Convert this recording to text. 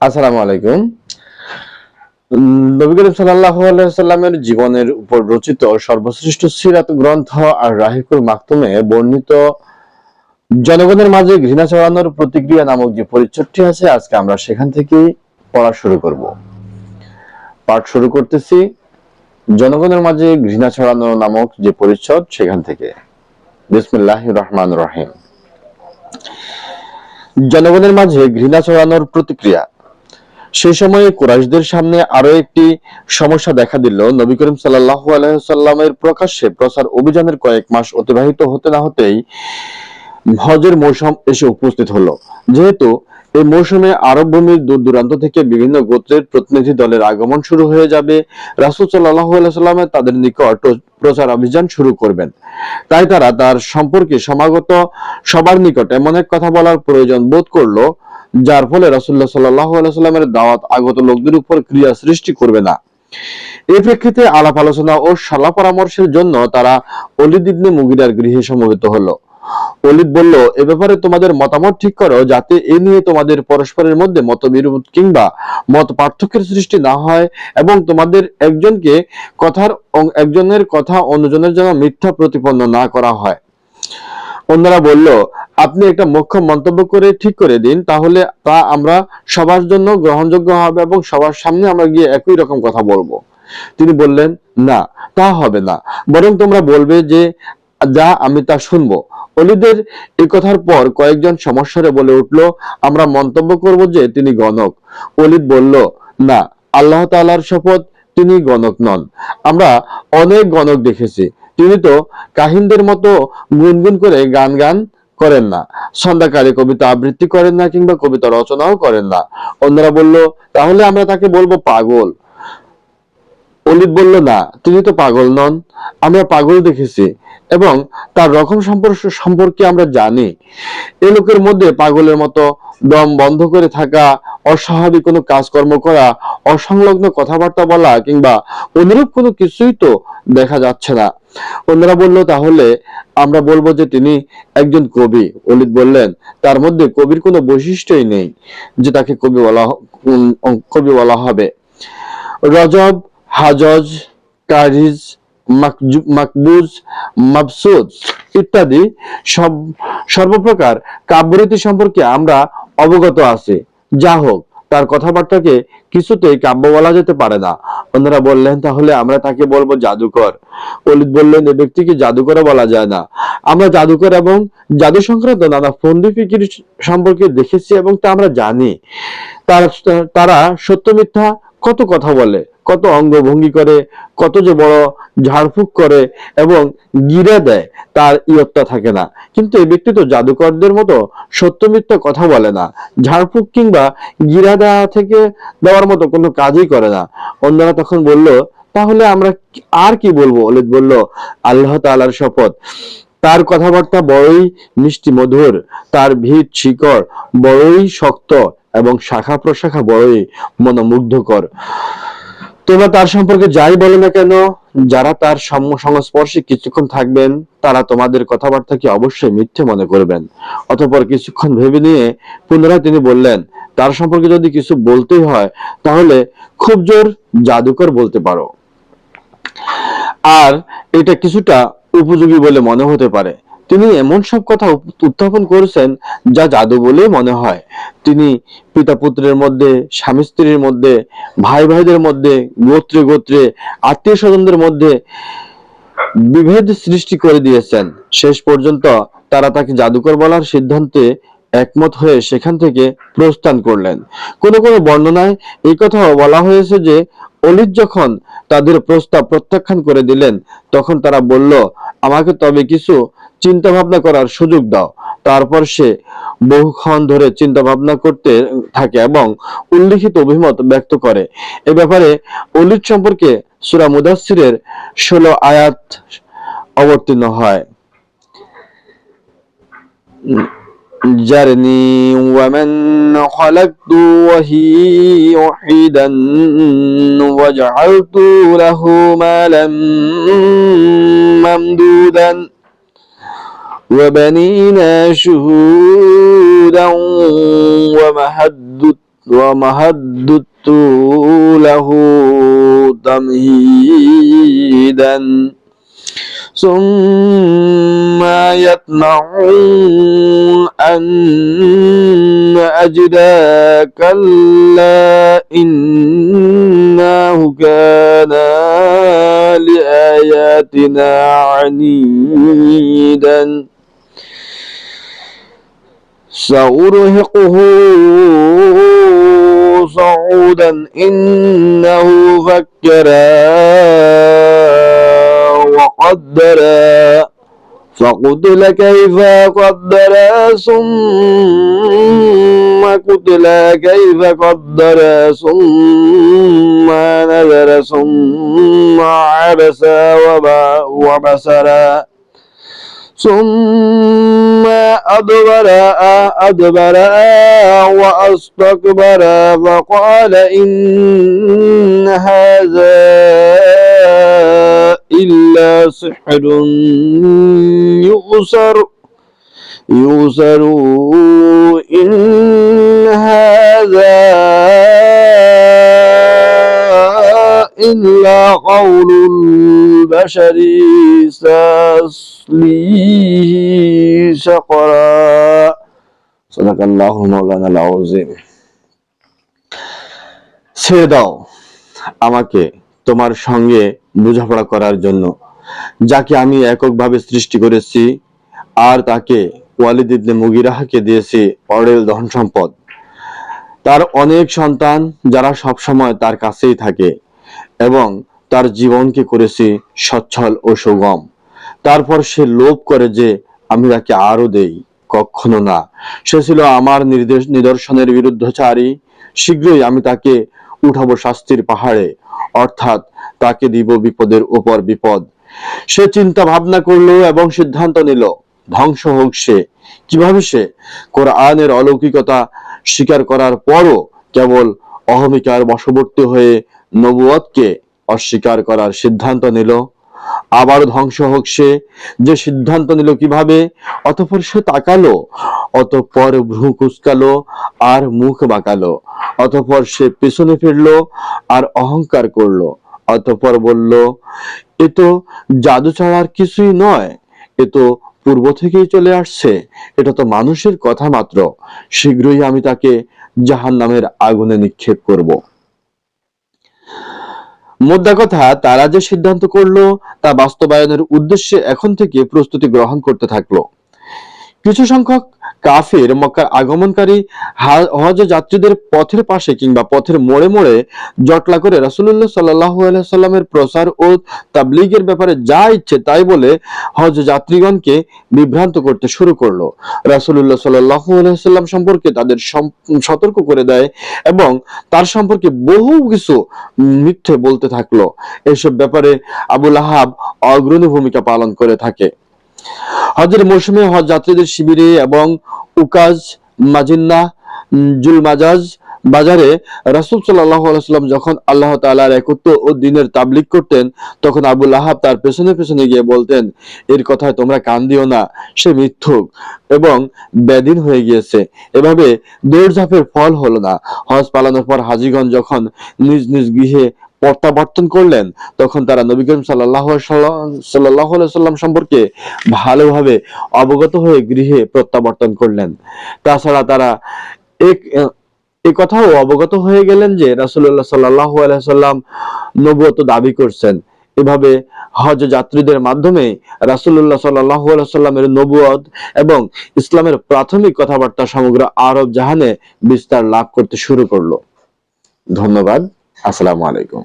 আসসালামু আলাইকুম। নবী করিম সাল্লাল্লাহু আলাইহি জীবনের উপর রচিত সর্বশ্রেষ্ঠ সিরাত গ্রন্থ আর রাহিকুল মাকতুমে বর্ণিত জনগণের মাঝে ঘৃণা ছড়ানোর প্রতিক্রিয়া নামক যে পরিচ্ছদটি আছে, আজকে আমরা সেখান থেকেই পড়া শুরু করব। পাঠ শুরু করতেছি, জনগণের মাঝে ঘৃণা ছড়ানো নামক যে পরিচ্ছদ, সেখান থেকে। বিসমিল্লাহির রহমান রহিম। জনগণের মাঝে ঘৃণা ছড়ানোর প্রতিক্রিয়া সেই সময়ে কুরাইশদের সামনে আরও একটি সমস্যা দেখা দিল। নবী করিম সাল্লাল্লাহু আলাইহি সাল্লামের প্রকাশ্যে প্রচার অভিযানের কয়েক মাস অতিবাহিত হতে না হতেই হজের মৌসুম এসে উপস্থিত হলো। যেহেতু এই মৌসুমে আরব ভূমির দূর দূরান্ত থেকে বিভিন্ন গোত্রের প্রতিনিধি দলের আগমন শুরু হয়ে যাবে, রাসূল আলাইহি সাল্লামে তাদের নিকট প্রচার অভিযান শুরু করবেন। তাই তারা তার সম্পর্কে সমাগত সবার নিকট এমন এক কথা বলার প্রয়োজন বোধ করল যার ফলে রাসূলুল্লাহ সাল্লাল্লাহু আলাইহি সাল্লামের দাওয়াত আগত লোকদের উপর ক্রিয়া সৃষ্টি করবে না। এই প্রেক্ষিতে আলাপ আলোচনা ও সালা পরামর্শের জন্য তারা অলিদ ইবনে মুগিরার গৃহে সমবেত হলো। অলিদ বলল, এ ব্যাপারে তোমাদের মতামত ঠিক করো, যাতে এ নিয়ে তোমাদের পরস্পরের মধ্যে মতবিরোধ কিংবা মত পার্থক্যের সৃষ্টি না হয় এবং তোমাদের একজনকে কথার একজনের কথা অন্যজনের জন্য মিথ্যা প্রতিপন্ন না করা হয়। অন্যরা বলল, আপনি একটা মুখ্য মন্তব্য করে ঠিক করে দিন, তাহলে তা আমরা সবার জন্য গ্রহণযোগ্য হবে এবং সবার সামনে আমরা গিয়ে একই রকম কথা বলব। তিনি বললেন, না, তা হবে না। বরং তোমরা বলবে যে, যা আমি তা শুনব। অলিদের এই কথার পর কয়েকজন সমস্যারে বলে উঠল, আমরা মন্তব্য করব যে, তিনি গণক। অলিদ বলল, না, আল্লাহ তালার শপথ তিনি গণক নন। আমরা অনেক গণক দেখেছি। তিনি তো কাহিনদের মতো গুনগুন করে গান গান করেন না। সন্ধ্যাকালে কবিতা আবৃত্তি করেন না কিংবা কবিতা রচনাও করেন না। অন্যরা বলল, তাহলে আমরা তাকে বলব পাগল। অলিত বলল, না, তিনি তো পাগল নন। আমরা পাগল দেখেছি। এবং তার রকম সম্পর্ক সম্পর্কে আমরা জানি। এ লোকের মধ্যে পাগলের মতো দম বন্ধ করে থাকা, অস্বাভাবিক কোনো কাজকর্ম করা, অসংলগ্ন কথাবার্তা বলা কিংবা অনুরূপ কোনো কিছুই তো দেখা যাচ্ছে না। অন্যরা বলল, তাহলে আমরা বলব যে তিনি একজন কবি। অলিদ বললেন, তার মধ্যে কবির কোনো বৈশিষ্ট্যই নেই যে তাকে কবি বলা কবি বলা হবে। রজব, হাজজ, কারিজ মাকবুজ, মাবসুদ ইত্যাদি সব সর্বপ্রকার কাব্যরীতি সম্পর্কে আমরা অবগত আছি। যা হোক, তার কথাবার্তাকে কিছুতেই কাব্য বলা যেতে পারে না। অন্যরা বললেন, তাহলে আমরা তাকে বলব জাদুকর। অলিদ বললেন, এ ব্যক্তিকে জাদুকরও বলা যায় না। আমরা জাদুকর এবং জাদু সংক্রান্ত নানা ফন্দি ফিকির সম্পর্কে দেখেছি এবং তা আমরা জানি। তারা সত্য মিথ্যা কত কথা বলে। কত অঙ্গভঙ্গি করে, কত যে বড় ঝাড়ফুঁক করে এবং গিরে দেয়, তার ইয়ত্তা থাকে না। কিন্তু এই ব্যক্তি তো জাদুকরদের মতো সত্য মিথ্যা কথা বলে না। ঝাড়ফুঁক কিংবা গিরা দেওয়া থেকে দেওয়ার মতো কোনো কাজই করে না। অন্যরা তখন বলল, তাহলে আমরা আর কি বলব? অলিদ বলল, আল্লাহ তালার শপথ। তার কথাবার্তা বড়ই মিষ্টি মধুর, তার ভিত শিকড় বড়ই শক্ত এবং শাখা প্রশাখা বড়ই মনোমুগ্ধকর। তোমরা তার সম্পর্কে যাই বলো না কেন, যারা তার সংস্পর্শে কিছুক্ষণ থাকবেন, তারা তোমাদের কথাবার্তাকে অবশ্যই মিথ্যে মনে করবেন। অতঃপর কিছুক্ষণ ভেবে নিয়ে পুনরায় তিনি বললেন, তার সম্পর্কে যদি কিছু বলতেই হয়, তাহলে খুব জোর জাদুকর বলতে পারো। আর এটা কিছুটা উপযোগী বলে মনে হতে পারে। তিনি এমন সব কথা উত্থাপন করেছেন যা জাদু বলে মনে হয়। তিনি পিতা পুত্রের মধ্যে, স্বামী স্ত্রীর মধ্যে ভাই ভাইদের মধ্যে, গোত্রে গোত্রে আত্মীয় স্বজনদের মধ্যে বিভেদ সৃষ্টি করে দিয়েছেন। শেষ পর্যন্ত তারা তাকে জাদুকর বলার সিদ্ধান্তে একমত হয়ে সেখান থেকে প্রস্থান করলেন। কোন কোন বর্ণনায় এই কথাও বলা হয়েছে যে অলিদ যখন তাদের প্রস্তাব প্রত্যাখ্যান করে দিলেন, তখন তারা বলল, আমাকে তবে কিছু চিন্তা ভাবনা করার সুযোগ দাও তারপর সে বহুক্ষণ ধরে চিন্তা ভাবনা করতে থাকে এবং উল্লিখিত অভিমত ব্যক্ত করে এ ব্যাপারে অলিদ সম্পর্কে সূরা মুদাসসিরের ষোলো আয়াত অবতীর্ণ হয় جرني ومن خلقت وهي وحيدا وجعلت له مالا ممدودا وبنينا شهودا ومهدت ومهدت له تمهيدا. ثم يطمع أن أجد كلا إنه كان لآياتنا عنيدا. سأرهقه صعودا إنه فكر وقدر فقتل كيف قدر ثم قتل كيف قدر ثم نذر ثم عبس وب- وبسر ثم أدبر أدبر وأستكبر فقال إن هذا إلا سحر يؤثر يؤثر إن هذا إلا قول البشر سأصليه سقرا صدق الله مولانا العظيم ছেড়ে দাও আমাকে তোমার সঙ্গে বোঝাপড়া করার জন্য যাকে আমি এককভাবে সৃষ্টি করেছি আর তাকে ওয়ালিদ ইবনে মুগিরাহকে দিয়েছি অরেল ধন সম্পদ তার অনেক সন্তান যারা সব সময় তার কাছেই থাকে এবং তার জীবনকে করেছে সচ্ছল ও সুগম। তারপর সে লোভ করে যে আমি তাকে আরও দেই। কখনো না। সে ছিল আমার নির্দেশ, নিদর্শনের বিরুদ্ধচারী। শীঘ্রই আমি তাকে উঠাবো শাস্তির পাহাড়ে। অর্থাৎ তাকে দিব বিপদের উপর বিপদ। সে চিন্তা ভাবনা করল এবং সিদ্ধান্ত নিল, ধ্বংস হোক সে। কীভাবে সে? কোরআনের অলৌকিকতা স্বীকার করার পরও কেবল অহমিকার বশবর্তী হয়ে নবুয়তকে অস্বীকার করার সিদ্ধান্ত নিল। আবার ধ্বংস হোক সে। যে সিদ্ধান্ত নিল কীভাবে? অতঃপর সে তাকালো। অতঃপর ভ্রু কুচকালো আর মুখ বাঁকালো। অতঃপর সে পেছনে ফিরলো আর অহংকার করল। অতঃপর বলল, এ তো জাদু ছাড়া আর কিছুই নয়। এ তো পূর্ব থেকেই চলে আসছে। এটা তো মানুষের কথা মাত্র। শীঘ্রই আমি তাকে জাহান নামের আগুনে নিক্ষেপ করব। মোদ্দা কথা, তারা যে সিদ্ধান্ত করল তা বাস্তবায়নের উদ্দেশ্যে এখন থেকে প্রস্তুতি গ্রহণ করতে থাকল। কিছু সংখ্যক কাফির মক্কার আগমনকারী হজ যাত্রীদের পথের পাশে কিংবা পথের মোড়ে মোড়ে জটলা করে রাসূলুল্লাহ সাল্লাল্লাহু আলাইহি সাল্লামের প্রচার ও তাবলীগের ব্যাপারে যা ইচ্ছে তাই বলে হজ যাত্রীগণকে বিভ্রান্ত করতে শুরু করল। রাসূলুল্লাহ সাল্লাল্লাহু আলাইহি সাল্লাম সম্পর্কে তাদের সতর্ক করে দেয় এবং তার সম্পর্কে বহু কিছু মিথ্যে বলতে থাকল। এসব ব্যাপারে আবুল আহাব অগ্রণী ভূমিকা পালন করে থাকে। হজের মৌসুমে হজ যাত্রীদের শিবিরে এবং উকাজ, মাজিন্না জুল মাজাজ বাজারে রাসূল সাল্লাম যখন আল্লাহ তাআলার একত্ব ও দিনের তাবলিগ করতেন, তখন আবুল আহাব তার পেছনে পেছনে গিয়ে বলতেন, এর কথায় তোমরা কান দিও না, সে মিথ্যুক এবং বেদিন হয়ে গিয়েছে। এভাবে দৌড়ঝাঁপের ফল হলো না। হজ পালানোর পর হাজিগঞ্জ যখন নিজ নিজ গৃহে প্রত্যাবর্তন করলেন, তখন তারা নবী করিম সাল্লাহ সাল্লাম সম্পর্কে ভালোভাবে অবগত হয়ে গৃহে প্রত্যাবর্তন করলেন। তাছাড়া তারা এক, এ কথাও অবগত হয়ে গেলেন যে রাসুল্লাহ সাল্লাহ সাল্লাম নবুয়ত দাবি করছেন। এভাবে হজ যাত্রীদের মাধ্যমে রাসূলুল্লাহ সাল্লাহ সাল্লামের নবুয়ত এবং ইসলামের প্রাথমিক কথাবার্তা সমগ্র আরব জাহানে বিস্তার লাভ করতে শুরু করল। ধন্যবাদ। আসসালামু আলাইকুম।